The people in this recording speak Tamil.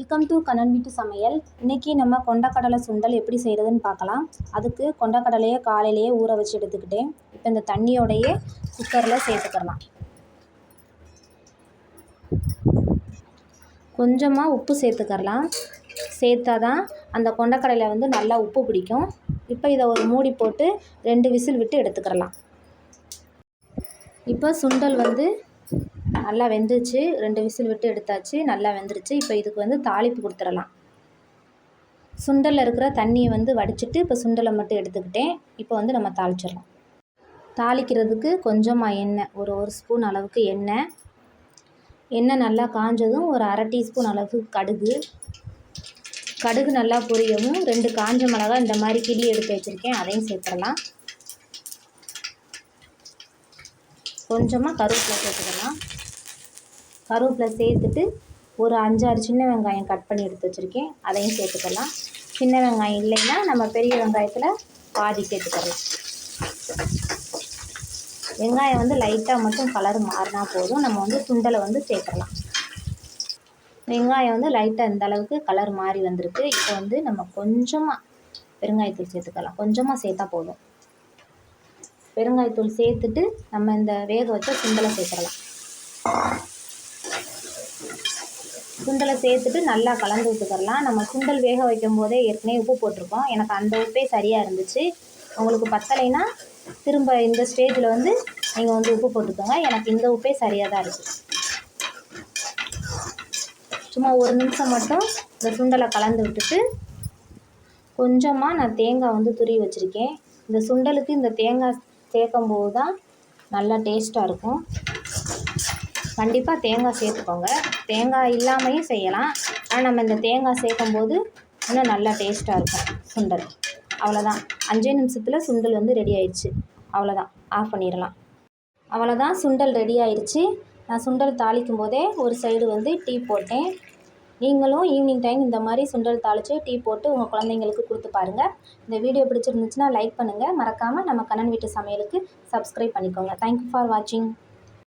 வெல்கம் டு கண்ணன் வீட்டு சமையல். இன்றைக்கி நம்ம கொண்டக்கடலை சுண்டல் எப்படி செய்கிறதுன்னு பார்க்கலாம். அதுக்கு கொண்டக்கடலையே காலையிலேயே ஊற வச்சு எடுத்துக்கிட்டேன். இப்போ இந்த தண்ணியோடையே குக்கரில் சேர்த்துக்கலாம். கொஞ்சமாக உப்பு சேர்த்துக்கரலாம் சேர்த்தா தான் அந்த கொண்டக்கடலை வந்து நல்லா உப்பு பிடிக்கும். இப்போ இதை ஒரு மூடி போட்டு ரெண்டு விசில் விட்டு எடுத்துக்கிறலாம் இப்போ சுண்டல் வந்து நல்லா வெந்துச்சு ரெண்டு விசில் விட்டு எடுத்தாச்சு. நல்லா வெந்துருச்சு. இப்போ இதுக்கு வந்து தாளிப்பு கொடுத்துடலாம். சுண்டலில் இருக்கிற தண்ணியை வந்து வடிச்சிட்டு இப்போ சுண்டலை மட்டும் எடுத்துக்கிட்டேன். இப்போ வந்து நம்ம தாளிச்சிடலாம். தாளிக்கிறதுக்கு கொஞ்சமாக எண்ணெய் ஒரு ஒரு ஸ்பூன் அளவுக்கு எண்ணெய். எண்ணெய் நல்லா காஞ்சதும் ஒரு அரை டீஸ்பூன் அளவுக்கு கடுகு. கடுகு நல்லா பொரியவும் ரெண்டு காஞ்ச மிளகா இந்த மாதிரி கிளி எடுத்து வச்சுருக்கேன். அதையும் சேர்த்துடலாம். கொஞ்சமாக கருவேப்பிலை சேர்த்துக்கலாம். கருவேப்பிலை சேர்த்துட்டு ஒரு அஞ்சாறு சின்ன வெங்காயம் கட் பண்ணி எடுத்து வச்சுருக்கேன். அதையும் சேர்த்துக்கலாம். சின்ன வெங்காயம் இல்லைன்னா நம்ம பெரிய வெங்காயத்தில் பாதி சேர்த்துக்கலாம். வெங்காயம் வந்து லைட்டாக மட்டும் கலர் மாறினா போதும். நம்ம வந்து சுண்டலை வந்து சேர்த்துடலாம் வெங்காயம் வந்து லைட்டாக இந்த அளவுக்கு கலர் மாறி வந்திருக்கு. இப்போ வந்து நம்ம கொஞ்சமாக பெருங்காயத்தூள் சேர்த்துக்கலாம். கொஞ்சமாக சேர்த்தா போதும். பெருங்காயத்தூள் சேர்த்துட்டு நம்ம இந்த வேக வச்ச சுண்டலை சேர்த்துடலாம் சுண்டலை சேர்த்துட்டு நல்லா கலந்து விட்டுக்கரலாம் நம்ம சுண்டல் வேக வைக்கும் போதே ஏற்கனவே உப்பு போட்டிருக்கோம். எனக்கு அந்த உப்பே சரியாக இருந்துச்சு. உங்களுக்கு பத்தலைன்னா திரும்ப இந்த ஸ்டேஜில் வந்து நீங்கள் வந்து உப்பு போட்டுக்கோங்க. எனக்கு இந்த உப்பே சரியாக தான் இருக்குது சும்மா ஒரு நிமிஷம் மட்டும் இந்த சுண்டலை கலந்து விட்டுட்டு கொஞ்சமாக நான் தேங்காய் வந்து துருவி வச்சுருக்கேன். இந்த சுண்டலுக்கு இந்த தேங்காய் சேர்க்கும் போது தான் நல்லா டேஸ்ட்டாக இருக்கும். கண்டிப்பாக தேங்காய் சேர்த்துக்கோங்க. தேங்காய் இல்லாமையும் செய்யலாம். ஆனால் நம்ம இந்த தேங்காய் சேர்க்கும் போது இன்னும் நல்லா டேஸ்ட்டாக இருக்கும் சுண்டல். அவ்வளோதான் அஞ்சே நிமிஷத்தில் சுண்டல் வந்து ரெடி ஆயிடுச்சு. அவ்வளோதான் ஆஃப் பண்ணிடலாம். அவ்வளோதான் சுண்டல் ரெடி ஆயிடுச்சு. நான் சுண்டல் தாளிக்கும் போதே ஒரு சைடு வந்து டீ போட்டேன். நீங்களும் ஈவினிங் டைம் இந்த மாதிரி சுண்டல் தாளித்து டீ போட்டு உங்கள் குழந்தைங்களுக்கு கொடுத்து பாருங்கள் இந்த வீடியோ பிடிச்சிருந்துச்சுன்னா லைக் பண்ணுங்கள் மறக்காமல் நம்ம கண்ணன் வீட்டு சமையலுக்கு சப்ஸ்கிரைப் பண்ணிக்கோங்க. தேங்க்யூ ஃபார் வாட்சிங்